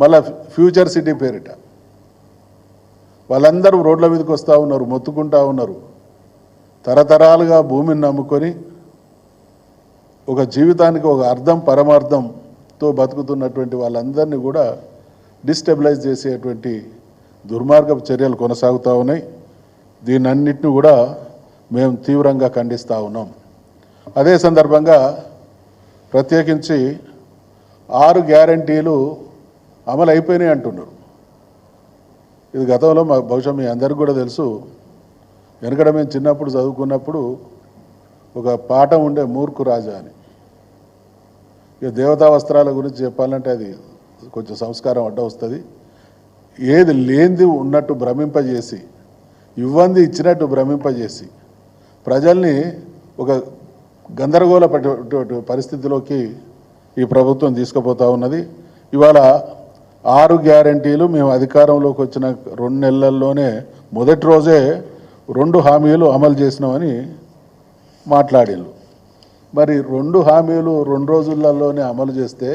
మళ్ళా future city పేరిట. వాళ్ళందరూ రోడ్ల మీదకి వస్తూ ఉన్నారు మొత్తుకుంటా ఉన్నారు. తరతరాలుగా భూమిని నమ్ముకొని ఒక జీవితానికి ఒక అర్థం పరమార్థంతో బతుకుతున్నటువంటి వాళ్ళందరినీ కూడా డిస్టెబిలైజ్ చేసేటువంటి దుర్మార్గపు చర్యలు కొనసాగుతూ ఉన్నాయి. దీనన్నిటిని కూడా మేము తీవ్రంగా ఖండిస్తూ ఉన్నాం. అదే సందర్భంగా ప్రత్యేకించి ఆరు గ్యారంటీలు అమలు అయిపోయినాయి అంటున్నారు. ఇది గతంలో మా బహుశా మీ అందరికి కూడా తెలుసు. వెనకడ మేము చిన్నప్పుడు చదువుకున్నప్పుడు ఒక పాఠం ఉండే మూర్ఖు రాజా అని. ఇక దేవతా వస్త్రాల గురించి చెప్పాలంటే అది కొంచెం సంస్కారం అడ్డ వస్తుంది. ఏది లేనిది ఉన్నట్టు భ్రమింపజేసి ఇవ్వంది ఇచ్చినట్టు భ్రమింపజేసి ప్రజల్ని ఒక గందరగోళ పరిస్థితిలోకి ఈ ప్రభుత్వం తీసుకుపోతా ఉన్నది. ఇవాళ ఆరు గ్యారంటీలు మేము అధికారంలోకి వచ్చిన రెండు నెలల్లోనే మొదటి రోజే రెండు హామీలు అమలు చేసినామని మాట్లాడిండ్రు మరి రెండు హామీలు రెండు రోజులలోనే అమలు చేస్తే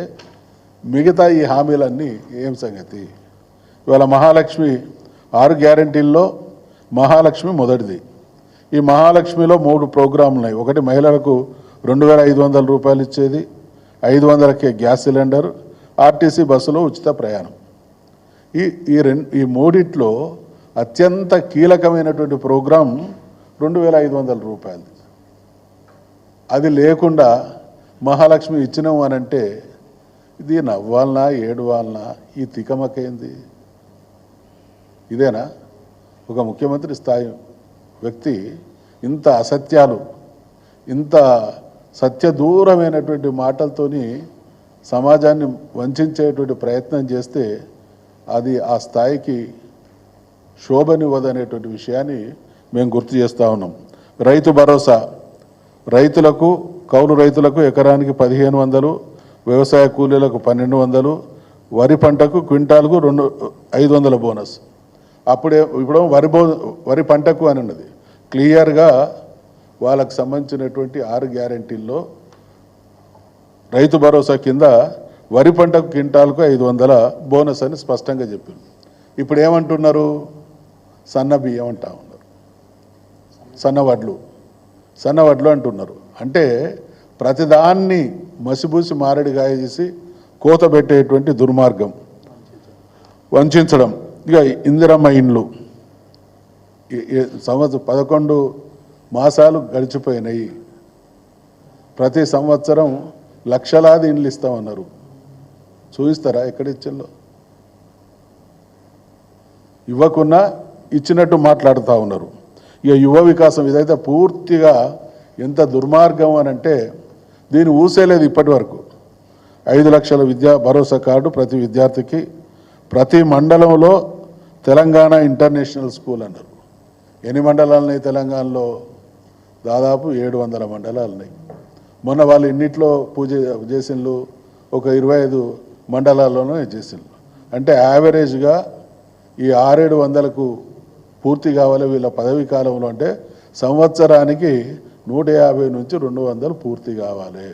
మిగతా ఈ హామీలన్నీ ఏం సంగతి? ఇవాళ మహాలక్ష్మి ఆరు గ్యారంటీల్లో మహాలక్ష్మి మొదటిది. ఈ మహాలక్ష్మిలో మూడు ప్రోగ్రాంలు ఉన్నాయి ఒకటి మహిళలకు రెండు వేల ఐదు వందల రూపాయలు ఇచ్చేది ఐదు వందలకే గ్యాస్ సిలిండర్ ఆర్టీసీ బస్సులో ఉచిత ప్రయాణం. ఈ ఈ రెండు ఈ మూడిట్లో అత్యంత కీలకమైనటువంటి ప్రోగ్రాం రెండు వేల ఐదు వందల రూపాయలు అది లేకుండా మహాలక్ష్మి ఇచ్చినాం అని అంటే ఇది నవ్వాలనా ఏడవాలనా ఈ తికమకైంది? ఇదేనా? ఒక ముఖ్యమంత్రి స్థాయి వ్యక్తి ఇంత అసత్యాలు ఇంత సత్యదూరమైనటువంటి మాటలతోని సమాజాన్ని వంచేటువంటి ప్రయత్నం చేస్తే అది ఆ స్థాయికి శోభనివ్వదనేటువంటి విషయాన్ని మేము గుర్తు చేస్తూ ఉన్నాం. రైతు భరోసా. రైతులకు కౌలు రైతులకు ఎకరానికి పదిహేను వందలు వ్యవసాయ కూలీలకు పన్నెండు వందలు వరి పంటకు క్వింటాల్కు రెండు ఐదు వందల బోనస్. అప్పుడే ఇప్పుడు వరి బో వరి పంటకు అని ఉన్నది. క్లియర్గా వాళ్ళకు సంబంధించినటువంటి ఆరు గ్యారంటీల్లో రైతు భరోసా కింద వరి పంటకు క్వింటాల్కు ఐదు వందల బోనస్ అని స్పష్టంగా చెప్పింది ఇప్పుడు ఏమంటున్నారు? సన్న బియ్యం అంటా ఉన్నారు. సన్న వడ్లు. సన్న వడ్లు అంటున్నారు. అంటే ప్రతిదాన్ని మసిబూసి మారడిగాయ చేసి కోత పెట్టేటువంటి దుర్మార్గం. వంచడం. ఇక ఇందిరమ్మ ఇండ్లు. సంవత్సరం పదకొండు మాసాలు గడిచిపోయినాయి. ప్రతి సంవత్సరం లక్షలాది ఇండ్లు ఇస్తామన్నారు. చూపిస్తారా ఎక్కడ ఇచ్చిందో? ఇవ్వకున్నా ఇచ్చినట్టు మాట్లాడుతూ ఉన్నారు. ఇక యువ వికాసం ఇదైతే పూర్తిగా ఎంత దుర్మార్గం అని అంటే దీన్ని ఊసేలేదు ఇప్పటి వరకు. ఐదు లక్షల విద్యా భరోసా కార్డు ప్రతి విద్యార్థికి ప్రతి మండలంలో తెలంగాణ ఇంటర్నేషనల్ స్కూల్ అన్నారు. ఎన్ని మండలాలున్నాయి తెలంగాణలో? దాదాపు ఏడు వందల మండలాలు ఉన్నాయి మొన్న వాళ్ళు ఇన్నిట్లో పూజ చేసిండ్లు ఒక ఇరవై ఐదు మండలాల్లోనూ చేసిండ్లు అంటే యావరేజ్గా ఈ ఆరేడు వందలకు పూర్తి కావాలి వీళ్ళ పదవీ కాలంలో అంటే సంవత్సరానికి నూట యాభై నుంచి రెండు వందలు పూర్తి కావాలి.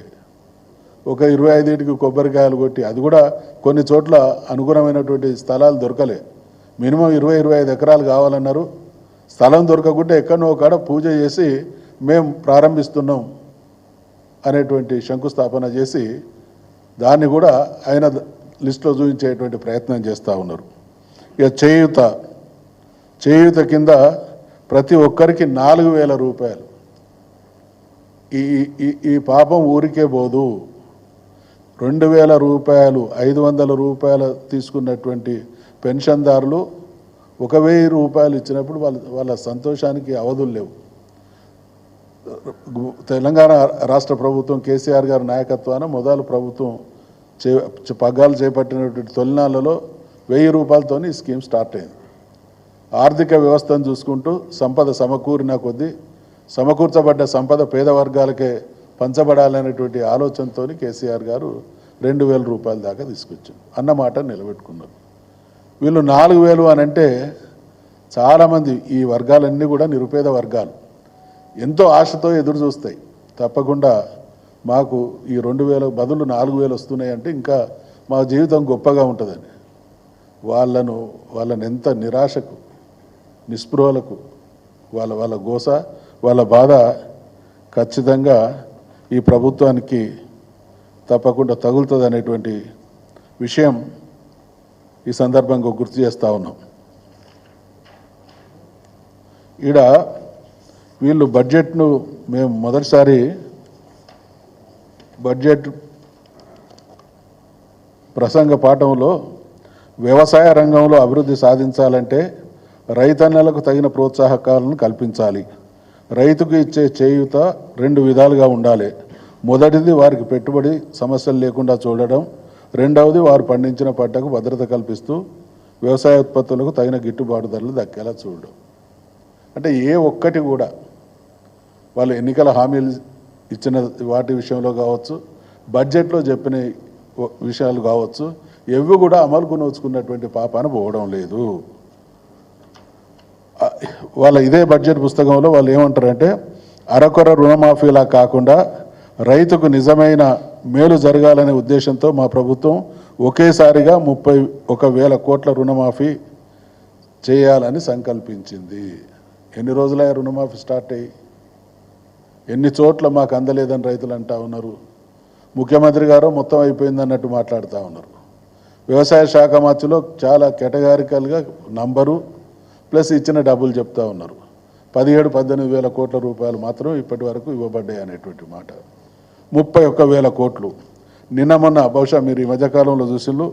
ఒక ఇరవై ఐదుటికి కొబ్బరికాయలు కొట్టి అది కూడా కొన్ని చోట్ల అనుగుణమైనటువంటి స్థలాలు దొరకలే. మినిమం ఇరవై ఇరవై ఐదు ఎకరాలు కావాలన్నారు. స్థలం దొరకకుంటే ఎక్కడో కాడ పూజ చేసి మేము ప్రారంభిస్తున్నాం. అనేటువంటి శంకుస్థాపన చేసి దాన్ని కూడా ఆయన లిస్టులో చూపించేటువంటి ప్రయత్నం చేస్తూ ఉన్నారు. ఇక చేయూత చేయూత కింద ప్రతి ఒక్కరికి నాలుగు వేల రూపాయలు. ఈ ఈ ఈ పాపం ఊరికే పోదు. రెండు వేల రూపాయలు ఐదు వందల రూపాయలు తీసుకున్నటువంటి పెన్షన్దారులు ఒక వెయ్యి రూపాయలు ఇచ్చినప్పుడు వాళ్ళ వాళ్ళ సంతోషానికి అవధులు లేవు. తెలంగాణ రాష్ట్ర ప్రభుత్వం కేసీఆర్ గారి నాయకత్వాన మొదలు ప్రభుత్వం చే పగ్గాలు చేపట్టినటువంటి తొలినాళ్ళలో వెయ్యి రూపాయలతోని ఈ స్కీమ్ స్టార్ట్ అయింది. ఆర్థిక వ్యవస్థను చూసుకుంటూ సంపద సమకూరిన కొద్దీ సమకూర్చబడ్డ సంపద పేద వర్గాలకే పంచబడాలనేటువంటి ఆలోచనతో కేసీఆర్ గారు రెండు వేల రూపాయల దాకా తీసుకొచ్చారు. అన్నమాట నిలబెట్టుకున్నారు. వీళ్ళు నాలుగు వేలు అని అంటే చాలామంది ఈ వర్గాలన్నీ కూడా నిరుపేద వర్గాలు. ఎంతో ఆశతో ఎదురు చూస్తాయి. తప్పకుండా మాకు ఈ రెండు వేల బదులు నాలుగు వేలు వస్తున్నాయి అంటే ఇంకా మా జీవితం గొప్పగా ఉంటుందని వాళ్ళను వాళ్ళని ఎంత నిరాశకు నిస్పృహలకు వాళ్ళ వాళ్ళ గోస వాళ్ళ బాధ ఖచ్చితంగా ఈ ప్రభుత్వానికి తప్పకుండా తగులుతుంది అనేటువంటి విషయం ఈ సందర్భంగా గుర్తు చేస్తూ ఉన్నాం. ఈడ వీళ్ళు బడ్జెట్ను మేము మొదటిసారి బడ్జెట్ ప్రసంగ పాఠంలో వ్యవసాయ రంగంలో అభివృద్ధి సాధించాలంటే రైతన్నలకు తగిన ప్రోత్సాహకాలను కల్పించాలి. రైతుకు ఇచ్చే చేయూత రెండు విధాలుగా ఉండాలి. మొదటిది వారికి పెట్టుబడి సమస్యలు లేకుండా చూడడం. రెండవది వారు పండించిన పంటకు భద్రత కల్పిస్తూ వ్యవసాయ ఉత్పత్తులకు తగిన గిట్టుబాటు ధరలు దక్కేలా చూడడం. అంటే ఏ ఒక్కటి కూడా వాళ్ళు ఎన్నికల హామీలు ఇచ్చిన వాటి విషయంలో కావచ్చు బడ్జెట్లో చెప్పిన విషయాలు కావచ్చు ఎవి కూడా అమలుకు నోచుకున్నటువంటి పాపాన పోవడం లేదు. వాళ్ళ ఇదే బడ్జెట్ పుస్తకంలో వాళ్ళు ఏమంటారంటే అరకొర రుణమాఫీలా కాకుండా రైతుకు నిజమైన మేలు జరగాలనే ఉద్దేశంతో మా ప్రభుత్వం ఒకేసారిగా ముప్పై ఒక వేల కోట్ల రుణమాఫీ చేయాలని సంకల్పించింది. ఎన్ని రోజులైనా రుణమాఫీ స్టార్ట్ అయ్యి? ఎన్ని చోట్ల మాకు అందలేదని రైతులు అంటా ఉన్నారు. ముఖ్యమంత్రి గారు మొత్తం అయిపోయింది అన్నట్టు మాట్లాడుతూ ఉన్నారు. వ్యవసాయ శాఖ మధ్యలో చాలా కేటగారికల్గా నంబరు ప్లస్ ఇచ్చిన డబ్బులు చెప్తా ఉన్నారు. పదిహేడు పద్దెనిమిది వేల కోట్ల రూపాయలు మాత్రం ఇప్పటి వరకు ఇవ్వబడ్డాయి అనేటువంటి మాట. ముప్పై ఒక్క వేల కోట్లు. నిన్న మొన్న బహుశా మీరు ఈ మధ్యకాలంలో చూసిళ్ళు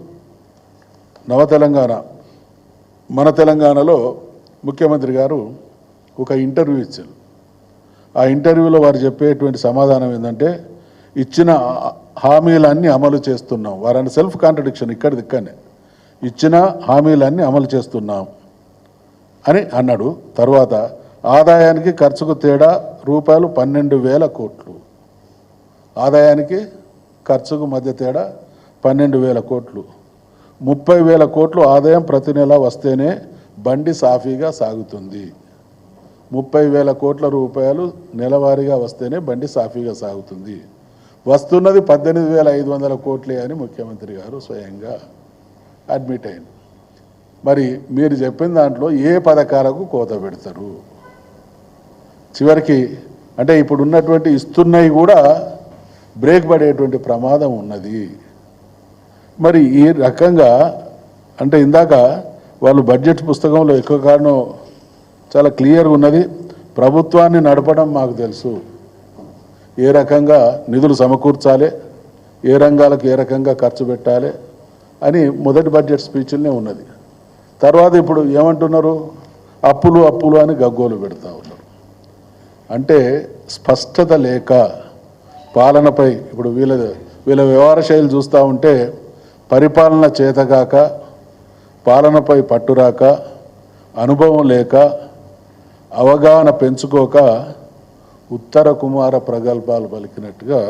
నవ తెలంగాణ మన తెలంగాణలో ముఖ్యమంత్రి గారు ఒక ఇంటర్వ్యూ ఇచ్చారు. ఆ ఇంటర్వ్యూలో వారు చెప్పేటువంటి సమాధానం ఏంటంటే ఇచ్చిన హామీలన్నీ అమలు చేస్తున్నాం. వారని సెల్ఫ్ కాంట్రడిక్షన్ ఇక్కడ దిక్కనే. ఇచ్చిన హామీలన్నీ అమలు చేస్తున్నాం అని అన్నాడు. తర్వాత ఆదాయానికి ఖర్చుకు తేడా రూపాయలు పన్నెండు వేల కోట్లు. ఆదాయానికి ఖర్చుకు మధ్య తేడా పన్నెండు వేల కోట్లు. ముప్పై వేల కోట్లు ఆదాయం ప్రతి నెల వస్తేనే బండి సాఫీగా సాగుతుంది. ముప్పై వేల కోట్ల రూపాయలు నెలవారీగా వస్తేనే బండి సాఫీగా సాగుతుంది. వస్తున్నది పద్దెనిమిది వేల ఐదు వందల కోట్లే అని ముఖ్యమంత్రి గారు స్వయంగా అడ్మిట్ అయింది మరి మీరు చెప్పిన దాంట్లో ఏ పథకాలకు కోత పెడతారు? చివరికి అంటే ఇప్పుడు ఉన్నటువంటి ఇస్తున్నవి కూడా బ్రేక్ పడేటువంటి ప్రమాదం ఉన్నది. మరి ఈ రకంగా అంటే ఇందాక వాళ్ళు బడ్జెట్ పుస్తకంలో ఎక్కువ కారణం చాలా క్లియర్గా ఉన్నది. ప్రభుత్వాన్ని నడపడం మాకు తెలుసు. ఏ రకంగా నిధులు సమకూర్చాలి ఏ రంగాలకు ఏ రకంగా ఖర్చు పెట్టాలి అని మొదటి బడ్జెట్ స్పీచ్లోనే ఉన్నది. తర్వాత ఇప్పుడు ఏమంటున్నారు? అప్పులు అప్పులు అని గగ్గోలు పెడతా ఉన్నారు. అంటే స్పష్టత లేక పాలనపై ఇప్పుడు వీళ్ళ వీళ్ళ వ్యవహార శైలి చూస్తూ ఉంటే పరిపాలన చేతగాక పాలనపై పట్టురాక అనుభవం లేక అవగాహన పెంచుకోక ఉత్తర కుమార ప్రగల్భాలు పలికినట్టుగా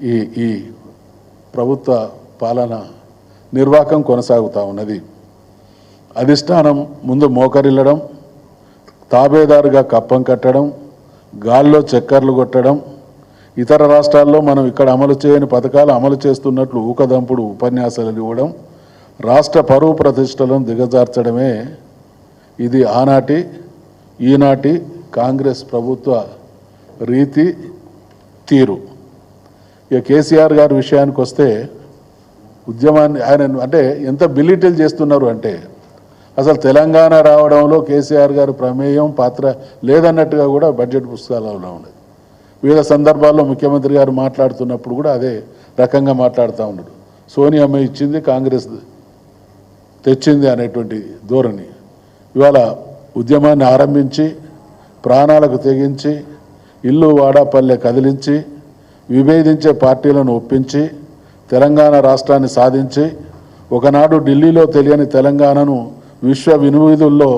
ఈ ఈ ప్రభుత్వ పాలన నిర్వాహకం కొనసాగుతూ ఉన్నది. అధిష్టానం ముందు మోకరిల్లడం తాబేదారుగా కప్పం కట్టడం గాల్లో చక్కర్లు కొట్టడం ఇతర రాష్ట్రాల్లో మనం ఇక్కడ అమలు చేయని పథకాలు అమలు చేస్తున్నట్లు ఊకదంపుడు ఉపన్యాసాలు ఇవ్వడం రాష్ట్ర పరువు ప్రతిష్టలను దిగజార్చడమే ఇది ఆనాటి ఈనాటి కాంగ్రెస్ ప్రభుత్వ రీతి తీరు. ఇక కేసీఆర్ గారి విషయానికి వస్తే ఉద్యమాన్ని ఆయన అంటే ఎంత బిలిటిల్ చేస్తున్నారు అంటే అసలు తెలంగాణ రావడంలో కేసీఆర్ గారి ప్రమేయం పాత్ర లేదన్నట్టుగా కూడా బడ్జెట్ పుస్తకాలలో ఉన్నది. వివిధ సందర్భాల్లో ముఖ్యమంత్రి గారు మాట్లాడుతున్నప్పుడు కూడా అదే రకంగా మాట్లాడుతూ ఉన్నాడు. సోనియామ్మ ఇచ్చింది కాంగ్రెస్ తెచ్చింది అనేటువంటి ధోరణి. ఇవాళ ఉద్యమాన్ని ఆరంభించి ప్రాణాలకు తెగించి ఇల్లు వాడాపల్లె కదిలించి విభేదించే పార్టీలను ఒప్పించి తెలంగాణ రాష్ట్రాన్ని సాధించి ఒకనాడు ఢిల్లీలో తెలియని తెలంగాణను విశ్వ వినువీధుల్లో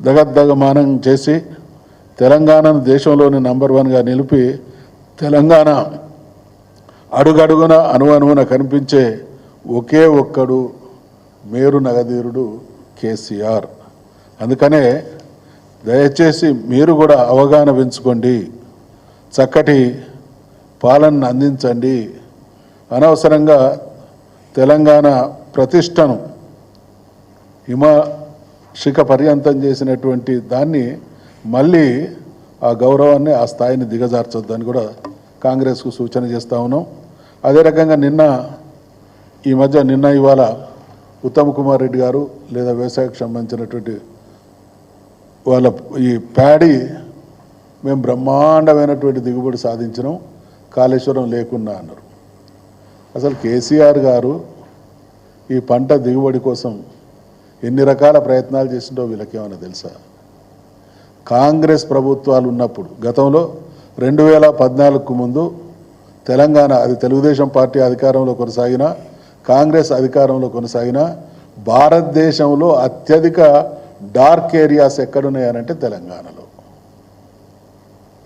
దగద్దగమానం చేసి తెలంగాణను దేశంలోని నంబర్ వన్గా నిలిపి తెలంగాణ అడుగడుగున అణువణువున కనిపించే ఒకే ఒక్కడు మేరు నగధీరుడు కేసీఆర్. అందుకనే దయచేసి మీరు కూడా అవగాహన పెంచుకోండి. చక్కటి పాలనను అందించండి. అనవసరంగా తెలంగాణ ప్రతిష్టను హిమశిఖ పర్యంతం చేసినటువంటి దాన్ని మళ్ళీ ఆ గౌరవాన్ని ఆ స్థాయిని దిగజార్చొద్దని కూడా కాంగ్రెస్కు సూచన చేస్తా ఉన్నాం. అదే రకంగా నిన్న ఈ మధ్య నిన్న ఇవాళ ఉత్తమ్ కుమార్ రెడ్డి గారు లేదా వ్యవసాయకు సంబంధించినటువంటి వాళ్ళ ఈ ప్యాడీ మేము బ్రహ్మాండమైనటువంటి దిగుబడి సాధించినాం కాళేశ్వరం లేకున్నా అన్నారు. అసలు కేసీఆర్ గారు ఈ పంట దిగుబడి కోసం ఎన్ని రకాల ప్రయత్నాలు చేసిండో వీళ్ళకేమైనా తెలుసా? కాంగ్రెస్ ప్రభుత్వాలు ఉన్నప్పుడు గతంలో రెండు వేల పద్నాలుగుకు ముందు తెలంగాణ అది తెలుగుదేశం పార్టీ అధికారంలో కొనసాగినా కాంగ్రెస్ అధికారంలో కొనసాగినా భారతదేశంలో అత్యధిక డార్క్ ఏరియాస్ ఎక్కడున్నాయనంటే తెలంగాణలో.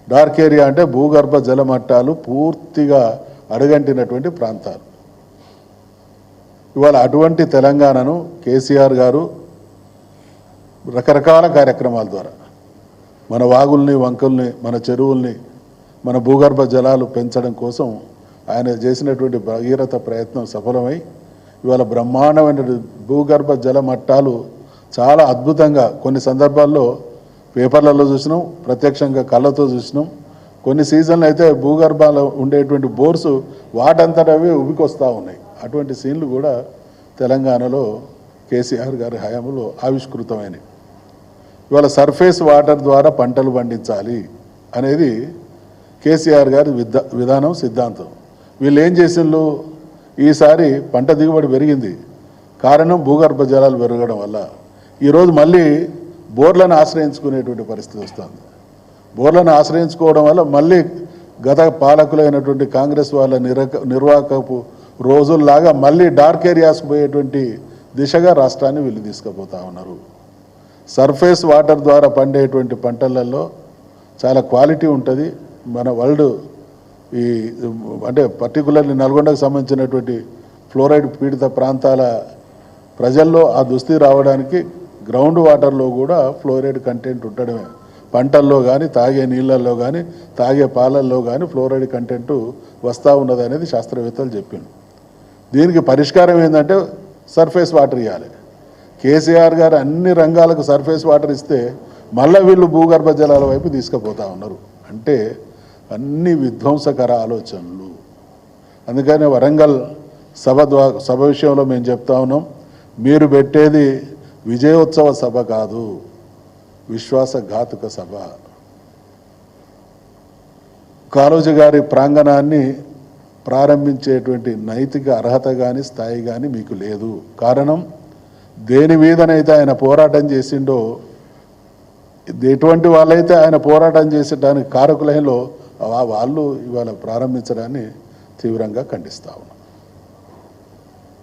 డార్క్ ఏరియా అంటే భూగర్భ జల మట్టాలు పూర్తిగా అడుగంటినటువంటి ప్రాంతాలు. ఇవాళ అటువంటి తెలంగాణను కేసీఆర్ గారు రకరకాల కార్యక్రమాల ద్వారా మన వాగుల్ని వంకల్ని మన చెరువుల్ని మన భూగర్భ జలాలు పెంచడం కోసం ఆయన చేసినటువంటి భగీరథ ప్రయత్నం సఫలమై ఇవాళ బ్రహ్మాండమైన భూగర్భ జల మట్టాలు చాలా అద్భుతంగా కొన్ని సందర్భాల్లో పేపర్లలో చూసినాం ప్రత్యక్షంగా కళ్ళతో చూసినాం. కొన్ని సీజన్లు అయితే భూగర్భాలు ఉండేటువంటి బోర్స్ వాటంతటవే ఉబికొస్తూ ఉన్నాయి. అటువంటి సీన్లు కూడా తెలంగాణలో కేసీఆర్ గారి హయాంలో ఆవిష్కృతమైనవి. ఇవాళ సర్ఫేస్ వాటర్ ద్వారా పంటలు పండించాలి అనేది కేసీఆర్ గారి విధానం సిద్ధాంతం. వీళ్ళు ఏం చేసిండ్రు? ఈసారి పంట దిగుబడి పెరిగింది. కారణం భూగర్భ జలాలు పెరగడం వల్ల. ఈరోజు మళ్ళీ బోర్లను ఆశ్రయించుకునేటువంటి పరిస్థితి వస్తుంది. బోర్లను ఆశ్రయించుకోవడం వల్ల మళ్ళీ గత పాలకులైనటువంటి కాంగ్రెస్ వాళ్ళ నిరక నిర్వాహకపు రోజుల్లాగా మళ్ళీ డార్క్ ఏరియాస్ పోయేటువంటి దిశగా రాష్ట్రాన్ని వీళ్ళు తీసుకుపోతా ఉన్నారు. సర్ఫేస్ వాటర్ ద్వారా పండేటువంటి పంటలలో చాలా క్వాలిటీ ఉంటుంది. మన వరల్డ్ ఈ అంటే పర్టికులర్లీ నల్గొండకు సంబంధించినటువంటి ఫ్లోరైడ్ పీడిత ప్రాంతాల ప్రజల్లో ఆ దుస్థితి రావడానికి గ్రౌండ్ వాటర్లో కూడా ఫ్లోరైడ్ కంటెంట్ ఉండడమే. పంటల్లో కానీ తాగే నీళ్ళల్లో కానీ తాగే పాలల్లో కానీ ఫ్లోరైడ్ కంటెంట్ వస్తూ ఉన్నది అనేది శాస్త్రవేత్తలు చెప్పిండు దీనికి పరిష్కారం ఏంటంటే సర్ఫేస్ వాటర్ ఇవ్వాలి కేసీఆర్ గారు అన్ని రంగాలకు సర్ఫేస్ వాటర్ ఇస్తే మళ్ళీ వీళ్ళు భూగర్భ జలాల వైపు తీసుకుపోతా ఉన్నారు. అంటే అన్ని విధ్వంసకర ఆలోచనలు. అందుకని వరంగల్ సభ సభ విషయంలో మేము చెప్తా ఉన్నాం. మీరు పెట్టేది విజయోత్సవ సభ కాదు విశ్వాసఘాతుక సభ. కాళోజీ గారి ప్రాంగణాన్ని ప్రారంభించేటువంటి నైతిక అర్హత కానీ స్థాయి కానీ మీకు లేదు. కారణం దేని మీదనైతే ఆయన పోరాటం చేసిండో ఎటువంటి వాళ్ళైతే ఆయన పోరాటం చేసేటానికి కారకులైనలో వాళ్ళు ఇవాళ ప్రారంభించడాన్ని తీవ్రంగా ఖండిస్తా ఉన్నాం